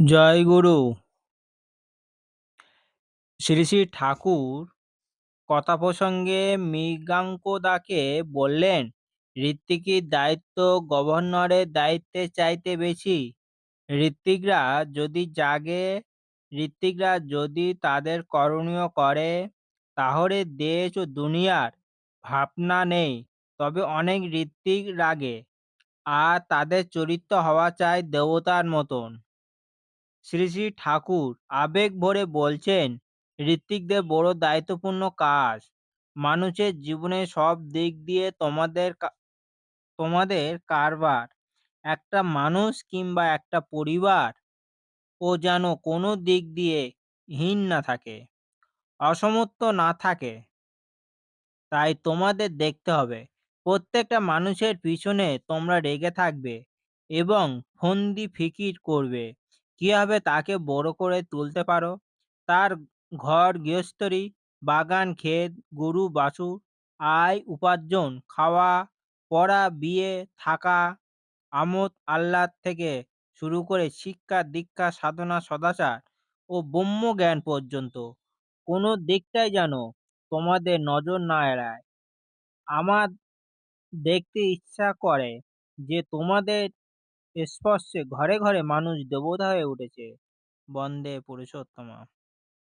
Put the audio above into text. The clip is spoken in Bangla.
জয় গুরু। শ্রী শ্রী ঠাকুর কথা প্রসঙ্গে মৃগাঙ্কদাকে বললেন ঋত্বিকের দায়িত্ব গভর্নরের দায়িত্বের চাইতে বেশি। ঋত্বিকরা যদি জাগে, ঋত্বিকরা যদি তাদের করণীয় করে, তাহলে দেশ ও দুনিয়ার ভাবনা নেই। তবে অনেক ঋত্বিক রাগে, আর তাদের চরিত্র হওয়া চাই দেবতার মতন। শ্রী শ্রী ঠাকুর আবেগ ভরে বলছেন ঋত্বিকদের বড় দায়িত্বপূর্ণ কাজ। মানুষের জীবনের সব দিক দিয়ে তোমাদের তোমাদের কারবার। একটা মানুষ কিংবা একটা পরিবার, ও যেন কোনো দিক দিয়ে হীন না থাকে, অসমর্থ না থাকে। তাই তোমাদের দেখতে হবে, প্রত্যেকটা মানুষের পিছনে তোমরা রেগে থাকবে এবং ফন্দি ফিকির করবে। কীভাবে তাকে বড় করে তুলতে পারো? তার ঘর, গৃহস্থরী, বাগান, ক্ষেত, গরু, বাছুর, আয়, উপার্জন, খাওয়া, পড়া, বিয়ে, থাকা, আমোদ, আহ্লাদ থেকে শুরু করে শিক্ষা, দীক্ষা, সাধনা, সদাচার ও ব্রহ্ম জ্ঞান পর্যন্ত। কোনো দিকটাই যেন তোমাদের নজর না এড়ায়। আমার দেখতে ইচ্ছা করে যে তোমাদের স্পর্শে ঘরে ঘরে মানুষ দেবতা হয়ে উঠেছে। বন্দে পুরুষোত্তমা।